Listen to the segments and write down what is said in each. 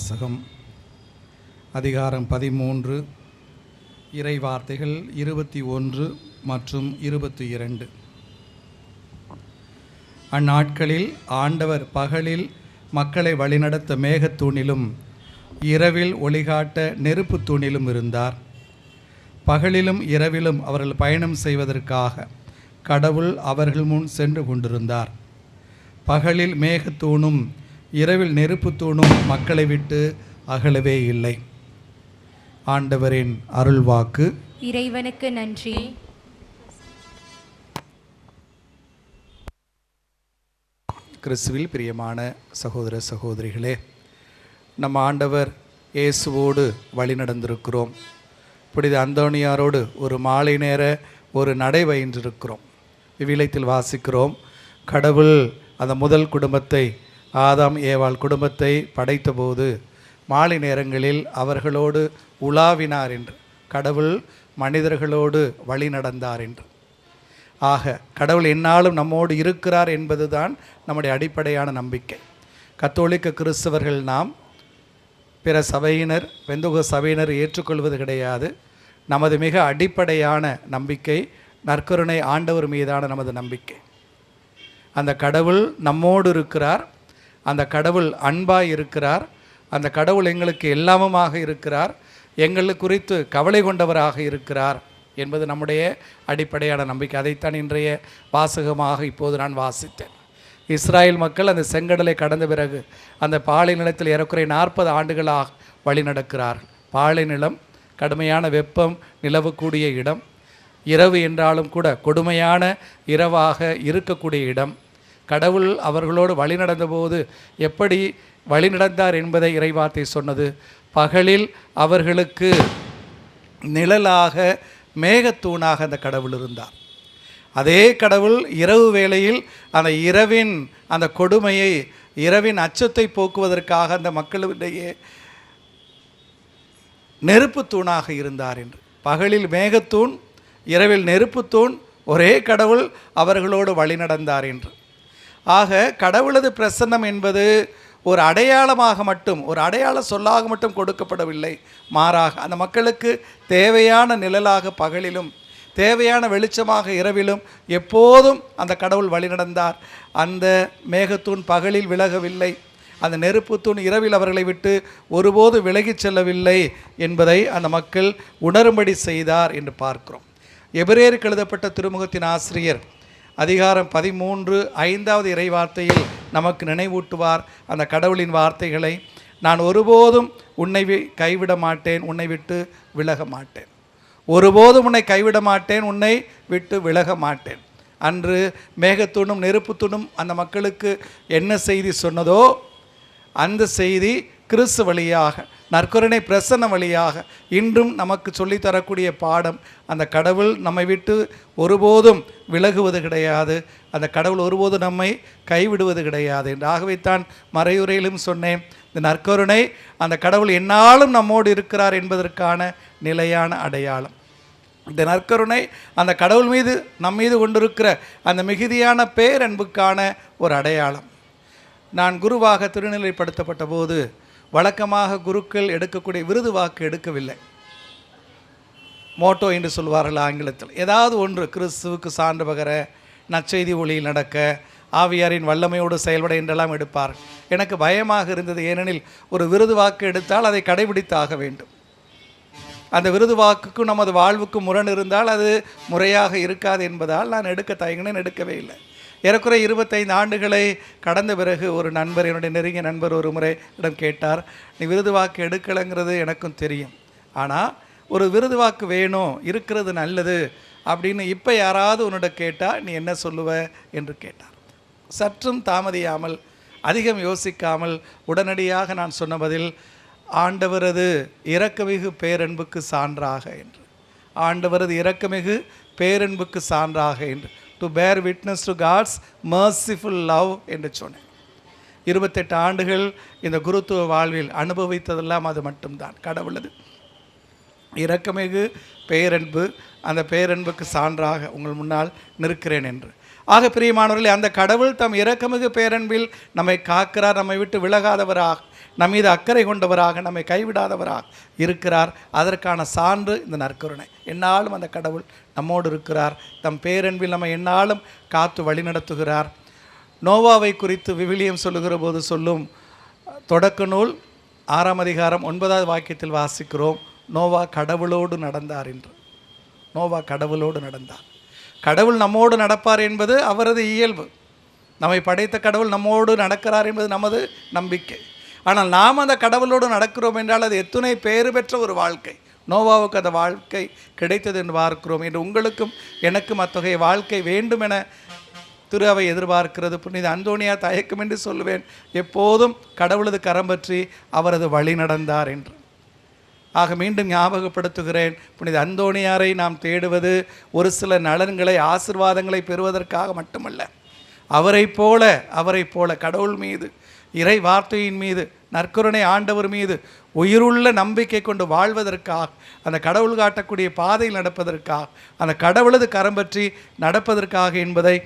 வாசகம் அதிகாரம் பதிமூன்று இறை வார்த்தைகள் இருபத்தி ஒன்று மற்றும் இருபத்தி இரண்டு. அந்நாட்களில் ஆண்டவர் பகலில் மக்களை வழிநடத்த மேகத்தூணிலும் இரவில் ஒளிகாட்ட நெருப்பு தூணிலும் இருந்தார். பகலிலும் இரவிலும் அவர்கள் பயணம் செய்வதற்காக கடவுள் அவர்கள் முன் சென்று கொண்டிருந்தார். பகலில் மேகத்தூணும் இரவில் நெருப்புத் தூணும் மக்களை விட்டு அகலவே இல்லை. ஆண்டவரின் அருள்வாக்கு. இறைவனுக்கு நன்றி. கிறிஸ்துவில் பிரியமான சகோதர சகோதரிகளே நம்ம ஆண்டவர் இயேசுவோடு வழி நடந்திருக்கிறோம். புனித அந்தோணியாரோடு ஒரு மாலை நேர ஒரு நடை பயின்றிருக்கிறோம் இவ்விலத்தில் வாசிக்கிறோம் கடவுள் அந்த முதல் குடும்பத்தை ஆதாம் ஏவாள் குடும்பத்தை படைத்தபோது மாலை நேரங்களில் அவர்களோடு உலாவினார் என்று கடவுள் மனிதர்களோடு வழி நடந்தார் என்று. ஆக கடவுள் என்னாலும் நம்மோடு இருக்கிறார் என்பதுதான் நம்முடைய அடிப்படையான நம்பிக்கை. கத்தோலிக்க கிறிஸ்தவர்கள் நாம் பிற சபையினர் வெந்துக சபையினர் ஏற்றுக்கொள்வது கிடையாது. நமது மிக அடிப்படையான நம்பிக்கை நற்கருணை ஆண்டவர் மீதான நமது நம்பிக்கை. அந்த கடவுள் நம்மோடு இருக்கிறார் அந்த கடவுள் அன்பாக இருக்கிறார். அந்த கடவுள் எங்களுக்கு எல்லாமுமாக இருக்கிறார். எங்களை குறித்து கவலை கொண்டவராக இருக்கிறார் என்பது நம்முடைய அடிப்படையான நம்பிக்கை. அதைத்தான் இன்றைய வாசகமாக இப்போது நான் வாசித்தேன். இஸ்ராயேல் மக்கள் அந்த செங்கடலை கடந்த பிறகு அந்த பாலை நிலத்தில் ஏறக்குறைய நாற்பது ஆண்டுகளாக வழிநடக்கிறார்கள் பாலை நிலம் கடுமையான வெப்பம் நிலவக்கூடிய இடம் இரவு என்றாலும் கூட கொடுமையான இரவாக இருக்கக்கூடிய இடம். கடவுள் அவர்களோடு வழி நடந்தபோது எப்படி வழி நடந்தார் என்பதை இறைவார்த்தை சொன்னது. பகலில் அவர்களுக்கு நிழலாக மேகத்தூணாக அந்த கடவுள் இருந்தார். அதே கடவுள் இரவு வேளையில் அந்த இரவின் அந்த கொடுமையை இரவின் அச்சத்தை போக்குவதற்காக அந்த மக்களிடையே நெருப்பு தூணாக இருந்தார் என்று. பகலில் மேகத்தூண் இரவில் நெருப்பு தூண் ஒரே கடவுள் அவர்களோடு வழி நடந்தார் என்று. ஆக கடவுளது பிரசன்னம் என்பது ஒரு அடையாளமாக மட்டும் ஒரு அடையாள சொல்லாக மட்டும் கொடுக்கப்படவில்லை. மாறாக அந்த மக்களுக்கு தேவையான நிழலாக பகலிலும் தேவையான வெளிச்சமாக இரவிலும் எப்போதும் அந்த கடவுள் வழிநடந்தார். அந்த மேகத்தூண் பகலில் விலகவில்லை. அந்த நெருப்புத்தூண் இரவில் அவர்களை விட்டு ஒருபோது விலகிச் செல்லவில்லை என்பதை அந்த மக்கள் உணரும்படி செய்தார் என்று பார்க்கிறோம். எபிரேருக்கு எழுதப்பட்ட திருமுகத்தின் ஆசிரியர் அதிகாரம் பதிமூன்று ஐந்தாவது இறை வார்த்தையில் நமக்கு நினைவூட்டுவார் அந்த கடவுளின் வார்த்தைகளை. நான் ஒருபோதும் உன்னை வி- கைவிட மாட்டேன் உன்னை விட்டு விலக மாட்டேன். ஒருபோதும் உன்னை கைவிட மாட்டேன் உன்னை விட்டு விலக மாட்டேன். அன்று மேகத்துணும் நெருப்புத்துணும் அந்த மக்களுக்கு என்ன செய்தி சொன்னதோ அந்த செய்தி கிறிஸ்து வழியாக நற்கருணை பிரசன்ன வழியாக இன்றும் நமக்கு சொல்லித் தரக்கூடிய பாடம் அந்த கடவுள் நம்மை விட்டு ஒருபோதும் விலகுவது கிடையாது. அந்த கடவுள் ஒருபோதும் நம்மை கைவிடுவது கிடையாது. என்று ஆகவேத்தான் மறையுரையிலும் சொன்னேன். இந்த நற்கருணை அந்த கடவுள் என்னாலும் நம்மோடு இருக்கிறார் என்பதற்கான நிலையான அடையாளம். இந்த நற்கருணை அந்த கடவுள் மீது நம் மீது கொண்டிருக்கிற அந்த மிகுதியான பேரன்புக்கான ஒரு அடையாளம். நான் குருவாக திருநிலைப்படுத்தப்பட்ட போது வழக்கமாக குருக்கள் எடுக்கக்கூடிய விருது வாக்கு எடுக்கவில்லை. மோட்டோ என்று சொல்வார்கள் ஆங்கிலத்தில். ஏதாவது ஒன்று கிறிஸ்துவுக்கு சான்று பகர நற்செய்தி ஒளியில் நடக்க ஆவியாரின் வல்லமையோடு செயல்பட என்றெல்லாம் எடுப்பார். எனக்கு பயமாக இருந்தது ஏனெனில் ஒரு விருது வாக்கு எடுத்தால் அதை கடைபிடித்தாக வேண்டும். அந்த விருது வாக்குக்கும் நமது வாழ்வுக்கும் முரண் இருந்தால் அது முறையாக இருக்காது என்பதால் நான் எடுக்க தயங்கினேன் எடுக்கவே இல்லை. ஏறக்குறைய இருபத்தைந்து ஆண்டுகளை கடந்த பிறகு ஒரு நண்பர் என்னுடைய நெருங்கிய நண்பர் ஒரு முறை இடம் கேட்டார் நீ விருது வாக்கு எடுக்கலைங்கிறது எனக்கும் தெரியும். ஆனால் ஒரு விருது வாக்கு வேணும் இருக்கிறது நல்லது அப்படின்னு இப்போ யாராவது உன்னோட கேட்டால் நீ என்ன சொல்லுவ? என்று கேட்டார். சற்றும் தாமதியாமல் அதிகம் யோசிக்காமல் உடனடியாக நான் சொன்ன பதில் ஆண்டவரது இரக்கமிகு பேரன்புக்கு சான்றாக என்று. ஆண்டவரது இரக்கமிகு பேரன்புக்கு சான்றாக என்று. To bear witness to God's merciful love என்று சொன்னேன். இருபத்தெட்டு ஆண்டுகள் இந்த குருத்துவ வாழ்வில் அனுபவித்ததெல்லாம் அது மட்டும்தான். கடவுளது. இரக்கமிகு பேரன்பு அந்த பேரன்புக்கு சான்றாக உங்கள் முன்னால் நிற்கிறேன் என்று. ஆக பிரியமானவர்களே அந்த கடவுள் தம் இரக்கமிகு பேரன்பில் நம்மை காக்கிறார் நம்மை விட்டு விலகாதவராக நம் மீது அக்கறை கொண்டவராக நம்மை கைவிடாதவராக இருக்கிறார். அதற்கான சான்று இந்த நற்கருணை. என்னாலும் அந்த கடவுள் நம்மோடு இருக்கிறார். தம் பேரன்பில் நம்ம என்னாலும் காத்து வழிநடத்துகிறார். நோவாவை குறித்து விவிலியம் சொல்லுகிற போது சொல்லும் தொடக்க நூல் ஆறாம் அதிகாரம் ஒன்பதாவது வாக்கியத்தில் வாசிக்கிறோம். நோவா கடவுளோடு நடந்தார் என்று. நோவா கடவுளோடு நடந்தார். கடவுள் நம்மோடு நடப்பார் என்பது அவரது இயல்பு. நம்மை படைத்த கடவுள் நம்மோடு நடக்கிறார் என்பது நமது நம்பிக்கை. ஆனால் நாம் அந்த கடவுளோடு நடக்கிறோம் என்றால் அது எத்துணை பேறு பெற்ற ஒரு வாழ்க்கை. நோவாவுக்கு அந்த வாழ்க்கை கிடைத்தது என்று பார்க்கிறோம் என்று உங்களுக்கும் எனக்கும் அத்தகைய வாழ்க்கை வேண்டும் என திரு அவை எதிர்பார்க்கிறது. புனித அந்தோனியா தயக்கம் என்று சொல்லுவேன் எப்போதும் கடவுளது கரம் பற்றி அவரது வழி நடந்தார் என்று. ஆக மீண்டும் ஞாபகப்படுத்துகிறேன் புனித அந்தோணியாரை நாம் தேடுவது ஒரு சில நலன்களை ஆசிர்வாதங்களை பெறுவதற்காக மட்டுமல்ல அவரைப் போல அவரைப் போல கடவுள் மீது இறை வார்த்தையின் மீது நற்கருணை ஆண்டவர் மீது உயிருள்ள நம்பிக்கை கொண்டு வாழ்வதற்காக அந்த கடவுள் காட்டக்கூடிய பாதையில் நடப்பதற்காக அந்த கடவுளது கரம் பற்றி நடப்பதற்காக என்பதை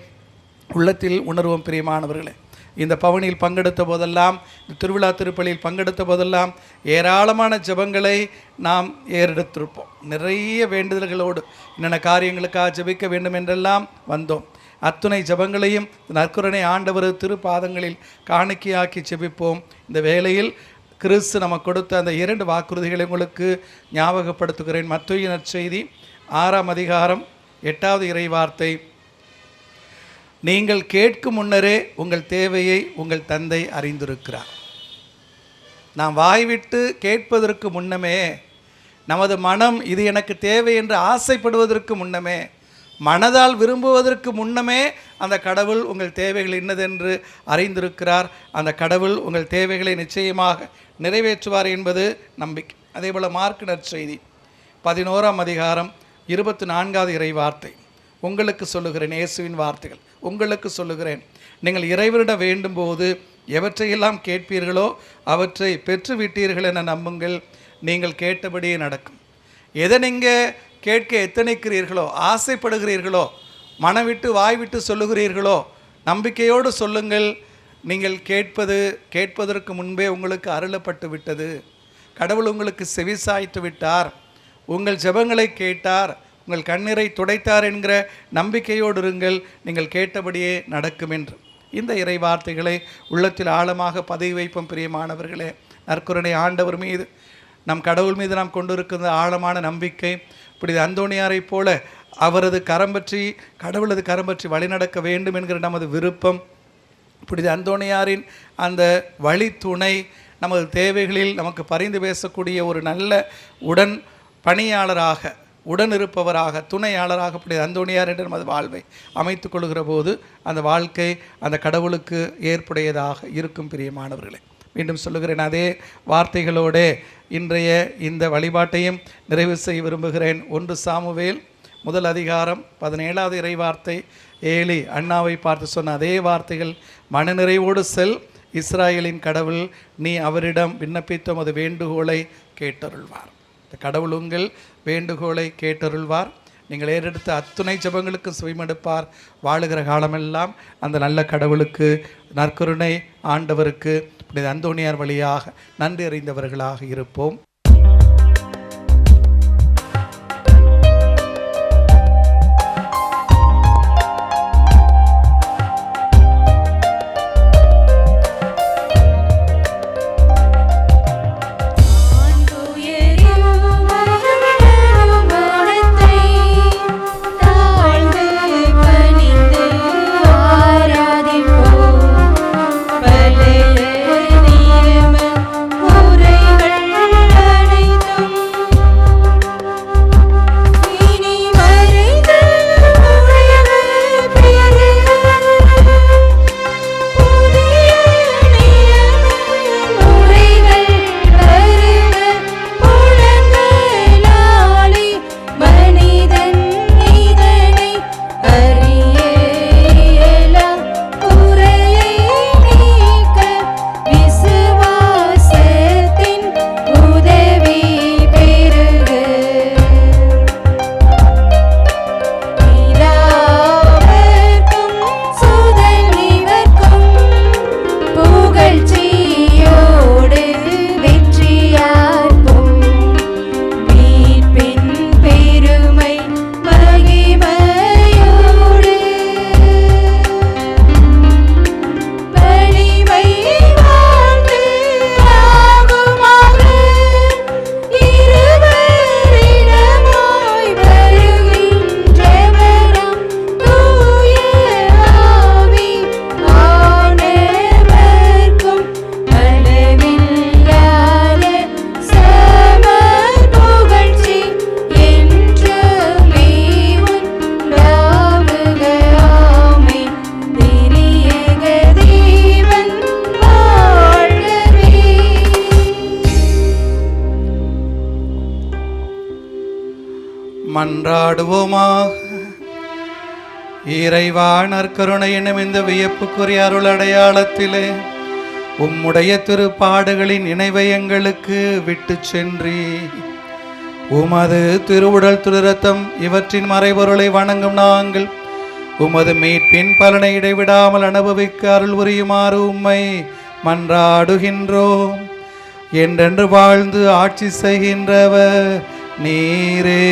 உள்ளத்தில் உணர்வோம் பிரியமானவர்களே. இந்த பவனியில் பங்கெடுத்த போதெல்லாம் இந்த திருவிழா திருப்பலியில் பங்கெடுத்த போதெல்லாம் ஏராளமான ஜெபங்களை நாம் ஏறெடுத்திருப்போம். நிறைய வேண்டுதல்களோடு என்னென்ன காரியங்களுக்காக ஜெபிக்க வேண்டும் என்றெல்லாம் வந்தோம். அத்துணை ஜெபங்களையும் நற்குரணை ஆண்டவர் திருப்பாதங்களில் காணிக்கையாக்கி ஜெபிப்போம். இந்த வேளையில் கிறிஸ்து நமக்கு கொடுத்த அந்த இரண்டு வாக்குறுதிகளை உங்களுக்கு ஞாபகப்படுத்துகிறேன். மற்றொரு நற்செய்தி ஆறாம் அதிகாரம் எட்டாவது இறைவார்த்தை நீங்கள் கேட்கும் முன்னரே உங்கள் தேவையை உங்கள் தந்தை அறிந்திருக்கிறார். நாம் வாய்விட்டு கேட்பதற்கு முன்னமே நமது மனம் இது எனக்கு தேவை என்று ஆசைப்படுவதற்கு முன்னமே மனதால் விரும்புவதற்கு முன்னமே அந்த கடவுள் உங்கள் தேவைகள் இன்னதென்று அறிந்திருக்கிறார். அந்த கடவுள் உங்கள் தேவைகளை நிச்சயமாக நிறைவேற்றுவார் என்பது நம்பிக்கை. அதே போல் மார்க் நற்செய்தி. பதினோராம் அதிகாரம் இருபத்தி நான்காவது இறை வார்த்தை உங்களுக்கு சொல்லுகிறேன் இயேசுவின் வார்த்தைகள். உங்களுக்கு சொல்லுகிறேன் நீங்கள் இறைவனிடம் வேண்டும்போது எவற்றையெல்லாம் கேட்பீர்களோ அவற்றை பெற்றுவிட்டீர்கள் என நம்புங்கள். நீங்கள் கேட்டபடியே நடக்கும். எதை நீங்கள் கேட்க எத்தனைக்கிறீர்களோ ஆசைப்படுகிறீர்களோ மனவிட்டு வாய்விட்டு சொல்லுகிறீர்களோ நம்பிக்கையோடு சொல்லுங்கள். நீங்கள் கேட்பது கேட்பதற்கு முன்பே உங்களுக்கு அருளப்பட்டு விட்டது. கடவுள் உங்களுக்கு செவிசாய்த்து விட்டார். உங்கள் ஜெபங்களை கேட்டார். உங்கள் கண்ணீரை துடைத்தார் என்கிற நம்பிக்கையோடு இருங்கள். நீங்கள் கேட்டபடியே நடக்கும் என்று. இந்த இறை வார்த்தைகளை உள்ளத்தில் ஆழமாக பதவி வைப்போம் பிரியமானவர்களே. நற்குரணை ஆண்டவர் மீது நம் கடவுள் மீது நாம் கொண்டிருக்கிற ஆழமான நம்பிக்கை இப்படி அந்தோணியாரைப் போல அவரது கரம் பற்றி கடவுளது கரம் பற்றி வழிநடக்க வேண்டும் என்கிற நமது விருப்பம். இப்படி அந்தோணியாரின் அந்த வழித்துணை நமது தேவைகளில் நமக்கு பரிந்து பேசக்கூடிய ஒரு நல்ல உடன் பணியாளராக உடன் இருப்பவராக துணையாளராக புனித அந்தோணியார் என்று நமது வாழ்வை அமைத்துக் கொள்கிற போது அந்த வாழ்க்கை அந்த கடவுளுக்கு ஏற்புடையதாக இருக்கும் பிரியமானவர்களே. மீண்டும் சொல்லுகிறேன். அதே வார்த்தைகளோடே இன்றைய இந்த வழிபாட்டையும் நிறைவு செய்ய விரும்புகிறேன். ஒன்று சாமுவேல் முதல் அதிகாரம் பதினேழாவது இறை வார்த்தை ஏலி அண்ணாவை பார்த்து சொன்ன அதே வார்த்தைகள் மனநிறைவோடு செல் இஸ்ராயலின் கடவுள் நீ அவரிடம் விண்ணப்பித்த உமது வேண்டுகோளை கேட்டருள்வார். கடவுள் உங்கள் வேண்டுகோளை கேட்டருள்வார். நீங்கள் ஏறெடுத்த அத்துணை ஜெபங்களுக்கு சுயமெடுப்பார் வாழுகிற காலமெல்லாம் அந்த நல்ல கடவுளுக்கு நற்கருணை ஆண்டவருக்கு புனித அந்தோணியார் வழியாக நன்றி அறிந்தவர்களாக இருப்போம். இறைவா நற்கருணை எனும் இந்த வியப்புக்குரிய அருள் அடையாளத்திலே உம்முடைய திருப்பாடுகளின் நினைவை எங்களுக்கு விட்டு சென்றி. உமது திருவுடல் திருரத்தம் இவற்றின் மறைபொருளை வணங்கும் நாங்கள் உமது மீட்பின் பலனை இடைவிடாமல் அனுபவிக்க அருள் உரியுமாறு உம்மை மன்றாடுகின்றோம். என்றென்று வாழ்ந்து ஆட்சி செய்கின்றவர் நீரே.